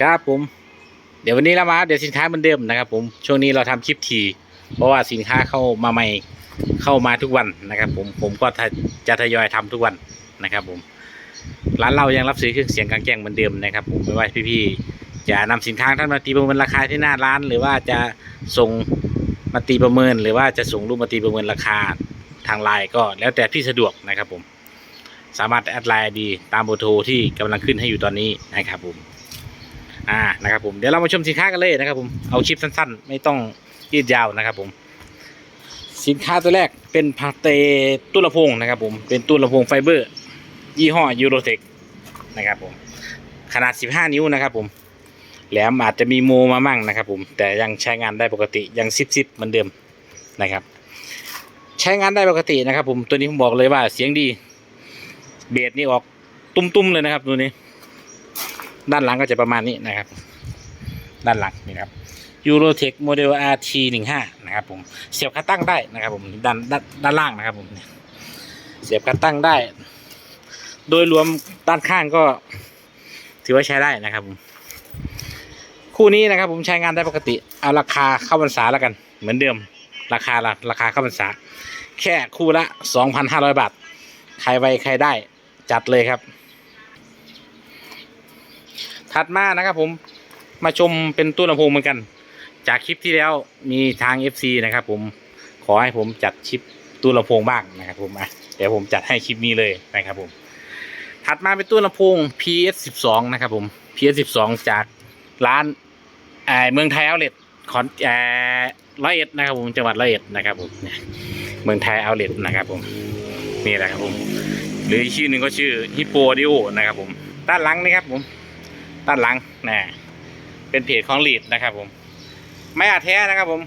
ครับผม เดี๋ยววันนี้เรามาเดี๋ยวสินค้าเหมือนเดิมนะครับ ผมช่วงนี้เราทำคลิปทีเพราะว่าสินค้าเข้ามาใหม่เข้ามาทุกวันนะครับ ผมผมก็จะทยอยทำทุกวันนะครับ ผมร้านเรายังรับซื้อเครื่องเสียงกลางแจ้งเหมือนเดิมนะครับ ผมไม่ว่าพี่ๆจะนำสินค้าท่านมาตีประเมินราคาที่หน้าร้าน หรือว่าจะส่งมาตีประเมิน หรือว่าจะส่งรูปมาตีประเมินราคาทางไลน์ก็แล้วแต่ที่สะดวกนะครับ ผม สามารถแอดไลน์ดีตามเบอร์โทรที่กำลังขึ้นให้อยู่ตอนนี้นะครับผม อ่านะครับผมเดี๋ยวเรามาชมสินค้ากันเลยนะครับผมเอาคลิปสั้นๆ ไม่ต้องยืดยาวนะครับผมสินค้าตัวแรกเป็นพาเตตู้ลำโพงนะครับผมเป็นตู้ลำโพงไฟเบอร์ ยี่ห้อยูโรเทคนะครับผมขนาด 15 นิ้วนะครับผมแหลมอาจจะมีโมมามั่งนะครับผมแต่ยังใช้งานได้ปกติยังซิบซิบเหมือนเดิมนะครับ ใช้งานได้ปกตินะครับผมตัวนี้ผมบอกเลยว่าเสียงดี เบสนี่ออกตุ้มๆเลยนะครับตัวนี้ ด้านหลังก็จะประมาณนี้นะครับ ด้านหลังนี่ครับ Eurotech Model RT 1 5นะครับผมเสียบขาตั้งได้นะครับผมด้านด้านล่างนะครับผมเสียบขาตั้งได้ โดยรวมด้านข้างก็ ถือว่าใช้ได้นะครับผมคู่นี้นะครับผมใช้งานได้ปกติเอาราคาเข้าพรรษาแล้วกัน เหมือนเดิม ราคาละราคาเข้าพรรษา แค่คู่ละ 2,500 บาท ใครไวใครได้จัดเลยครับ ถัดมานะครับผมมาชมเป็นตู้ลำโพงเหมือนกัน จากคลิปที่แล้วมีทาง FC นะครับผมขอให้ผมจัดคลิปตู้ลำโพงบ้างนะครับผมอะเดี๋ยวผมจัดให้คลิปนี้เลยนะครับผม ถัดมาเป็นตู้ลำโพง PS12 นะครับผม PS12 จากร้านเออเมืองไทยเอาเลทขอนเอ่อร้อยเอ็ดนะครับผมจังหวัดร้อยเอ็ดนะครับผมเมืองไทยเอาเลทนะครับผมนี่แหละครับผม หรืออีกชื่อหนึ่งก็ชื่อฮิปโปดิโอนะครับผม ด้านหลังนี่ครับผม ด้านหลังนะเป็นเพจของลีดนะครับผม ไม่อาแท้นะครับผม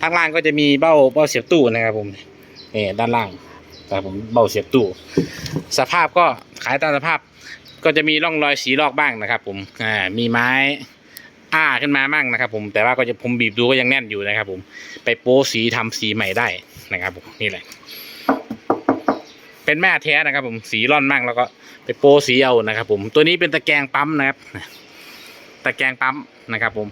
ทางล่างก็จะมีเบ้าเบ้าเสียบตู้นะครับผมนี่ด้านล่างนะครับผมเบ้าเสียบตู้ สภาพก็ขายตามสภาพ ก็จะมีร่องรอยสีลอกบ้างนะครับ ผมอ่ามีไม้อ้าขึ้นมาบ้างนะครับ ผมแต่ว่าก็จะผมบีบดูก็ยังแน่นอยู่นะครับ ผมไปโป้สีทำสีใหม่ได้นะครับผมนี่แหละ เป็นแม่แท้นะครับ ผมสีร่อนมากแล้วก็ไปโปสีเอานะครับ ผมตัวนี้เป็นตะแกรงปั๊มนะครับ ตะแกรงปั๊มนะครับ ผม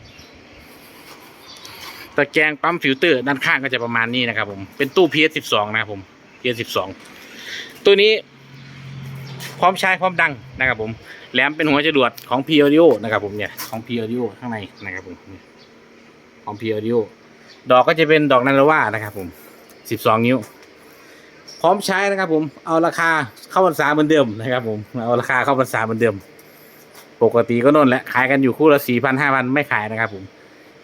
ตะแกรงปั๊มฟิลเตอร์ ด้านข้างก็จะประมาณนี้นะครับ ผมเป็นตู้ PS12 นะครับผม PS12 ตัวนี้พร้อมใช้พร้อมดังนะครับผมแหลมเป็นหัวจรวดของ P Audio นะครับผมเนี่ยของ P Audio ข้างในนะครับผมของ P Audio ดอกก็จะเป็นดอกนันลว่านะครับผม12นิ้ว ร้อมใช้นะครับ ผมเอาราคาเข้าพรรษาเหมือนเดิมนะครับ ผมเอาราคาเข้าพรรษาเหมือนเดิม ปกติก็นนแหละขายกันอยู่คู่ละสี่พันห้าพันไม่ขายนะครับ ผม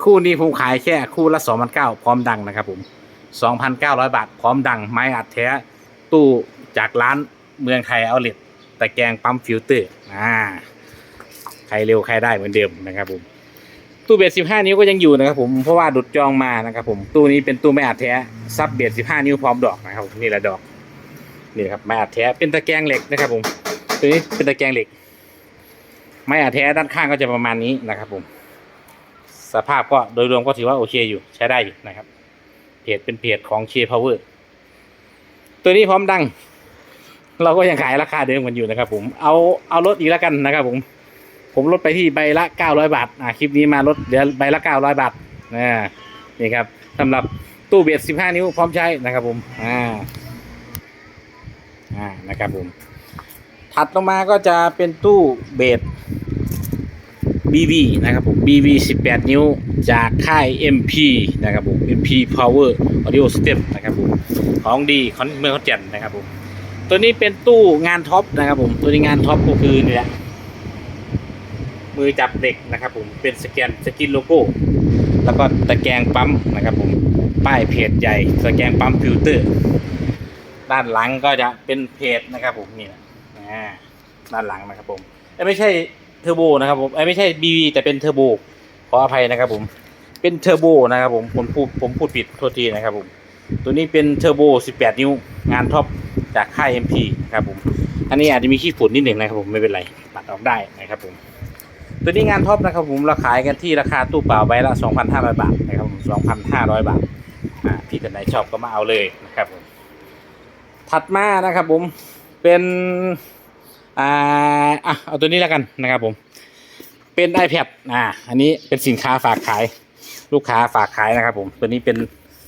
คู่นี้ผมขายแค่คู่ละสองพันเก้าพร้อมดังนะครับ ผมสองพันเก้าร้อยบาทพร้อมดังไม้อัดแท้ตู้จากร้านเมืองไทยเอาเล็ตตะแกรงปั๊มฟิลเตอร์อ่าใครเร็วใครได้เหมือนเดิมนะครับ ผม ตู้เบสสิบห้านิ้วก็ยังอยู่นะครับ ผมเพราะว่าดุดจองมานะครับ ผมตู้นี้เป็นตู้ไม่อัดแท้ซับเบสสิบห้านิ้วพร้อมดอกนะครับผมนี่แหละดอก นี่ครับไม้อัดแท้เป็นตะแกรงเหล็กนะครับผมตัวนี้เป็นตะแกรงเหล็ก ไม้อัดแท้ด้านข้างก็จะประมาณนี้นะครับผม สภาพก็โดยรวมก็ถือว่าโอเคอยู่ใช้ได้อยู่นะครับ เพจเป็นเพจของ K Power ตัวนี้พร้อมดัง เราก็ยังขายราคาเดิมกันอยู่นะครับ ผมเอาเอาลดอีกแล้วกันนะครับ ผม ผมลดไปที่ใบละเก้าร้อยบาทอ่าคลิปนี้มาลดเหลือใบละเก้าร้อยบาทนะนี่ครับสำหรับตู้เบียดสิบห้านิ้วพร้อมใช้นะครับผม อ่า อ่านะครับผมถัดลงมาก็จะเป็นตู้เบส BV นะครับผม BV 18 นิ้วจากค่าย MP นะครับผม MP Power Audio System นะครับผมของดีของเมืองขอนแก่นนะครับผมตัวนี้เป็นตู้งานท็อปนะครับผมตัวนี้งานท็อปก็คือนี่แหละมือจับเด็กนะครับผมเป็นสแกนสกินโลโก้ แล้วก็ตะแกรงปั๊มนะครับผมป้ายเพจใหญ่ตะแกรงปั๊มฟิลเตอร์ ด้านหลังก็จะเป็นเพจนะครับผมนี่นะด้านหลังนะครับผมเอ้ไม่ใช่เทอร์โบนะครับผมเอ้ไม่ใช่บีวีแต่เป็นเทอร์โบขออภัยนะครับผมเป็นเทอร์โบนะครับผมผมพูดผมพูดผิดโทษทีนะครับผมตัวนี้เป็นเทอร์โบ 18 นิ้วงานท็อปจากค่าย MP นะครับผมอันนี้อาจจะมีขี้ฝุ่นนิดหนึ่งนะครับผมไม่เป็นไรตัดออกได้นะครับผมตัวนี้งานท็อปนะครับผมเราขายกันที่ราคาตู้เปล่าใบละ 2,500 บาทนะครับผม2,500 บาทอ่าพี่ท่านไหนชอบก็มาเอาเลยนะครับผม ถัดมานะครับผมเป็นอ่าอะเอาตัวนี้แล้วกันนะครับผมเป็น iPad อ่าอันนี้เป็นสินค้าฝากขายลูกค้าฝากขายนะครับผมตัวนี้เป็น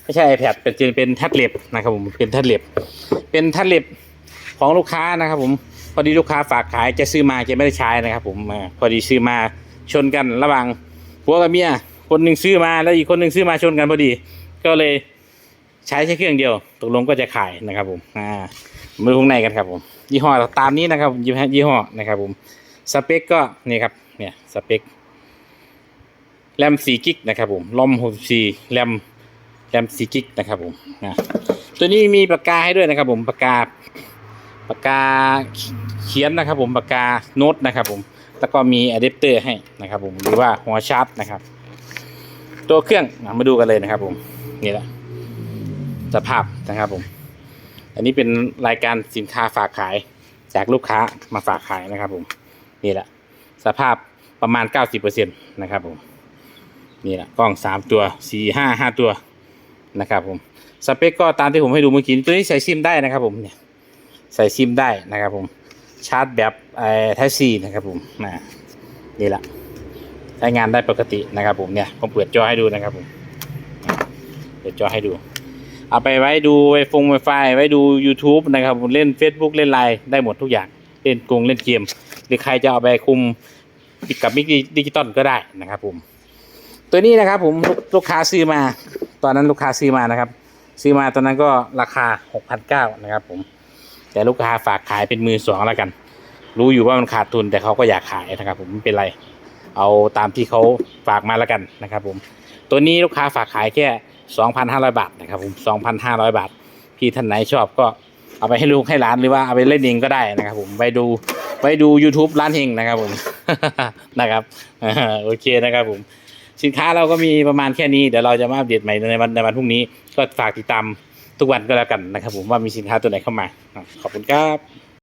ไม่ใช่ iPad เป็นเป็นแท็บเล็ตนะครับผมเป็นแท็บเล็ตเป็นแท็บเล็ตของลูกค้านะครับผมพอดีลูกค้าฝากขายจะซื้อมาจะไม่ได้ใช้นะครับผมพอดีซื้อมาชนกันระหว่างผัวกับเมียคนหนึ่งซื้อมาแล้วอีกคนหนึ่งซื้อมาชนกันพอดี ก็เลย ใช้แค่เครื่องเดียว ตกลงก็จะขายนะครับผมอ่ามาดูข้างในกันครับผมยี่ห้อตามนี้นะครับยี่ห้อยี่ห้อนะครับผมสเปคก็นี่ครับเนี่ยสเปคแรม4กิกนะครับผมลอม64แรมแรม4กิกนะครับผมนะตัวนี้มีปากกาให้ด้วยนะครับผมปากกาปากกาเขียนนะครับผมปากกาโน้ตนะครับผมแล้วก็มีอะแดปเตอร์ให้นะครับผมหรือว่าหัวชาร์จนะครับ ตัวเครื่องมาดูกันเลยนะครับผมนี่แหละ สภาพนะครับผม อันนี้เป็นรายการสินค้าฝากขายจากลูกค้ามาฝากขายนะครับผม นี่แหละ สภาพประมาณ 90%นะครับผม นี่แหละกล้องสามตัวสี่ห้าห้าตัวนะครับผม สเปคก็ตามที่ผมให้ดูเมื่อกี้ตัวนี้ใส่ซิมได้นะครับผมเนี่ยใส่ซิมได้นะครับผม ชาร์จแบบไอ้ไทซีนะครับผมนี่แหละใช้งานได้ปกตินะครับผมเนี่ยผมเปิดจอให้ดูนะครับผมเปิดจอให้ดู เอาไปไว้ดูไวฟงไวไฟไว้ดู YouTube นะครับผมเล่น Facebook เล่นไลน์ได้หมดทุกอย่างเล่นกงเล่นเกมหรือใครจะเอาไปคุมกับมิกดิจิตอลก็ได้นะครับผม ตัวนี้นะครับผมลูกลูกค้าซื้อมา ตอนนั้นลูกค้าซื้อมานะครับ ซื้อมาตอนนั้นก็ราคา 6,900นะครับผม แต่ลูกค้าฝากขายเป็นมือสองแล้วกัน รู้อยู่ว่ามันขาดทุนแต่เขาก็อยากขายนะครับ ผมไม่เป็นไร เอาตามที่เขาฝากมาแล้วกันนะครับผม ตัวนี้ลูกค้าฝากขายแค่ 2,500 บาทนะครับผม 2,500 บาท พี่ท่านไหนชอบก็เอาไปให้ลูกให้ร้านหรือว่าเอาไปเล่นเองก็ได้นะครับผมไปดูไปดู YouTube ร้านเฮงนะครับผมนะครับโอเคนะครับผมสินค้าเราก็มีประมาณแค่นี้เดี๋ยวเราจะมาอัปเดตใหม่ในวันในวันพรุ่งนี้ก็ฝากติดตามทุกวันก็แล้วกันนะครับผมว่ามีสินค้าตัวไหนเข้ามา ขอบคุณครับ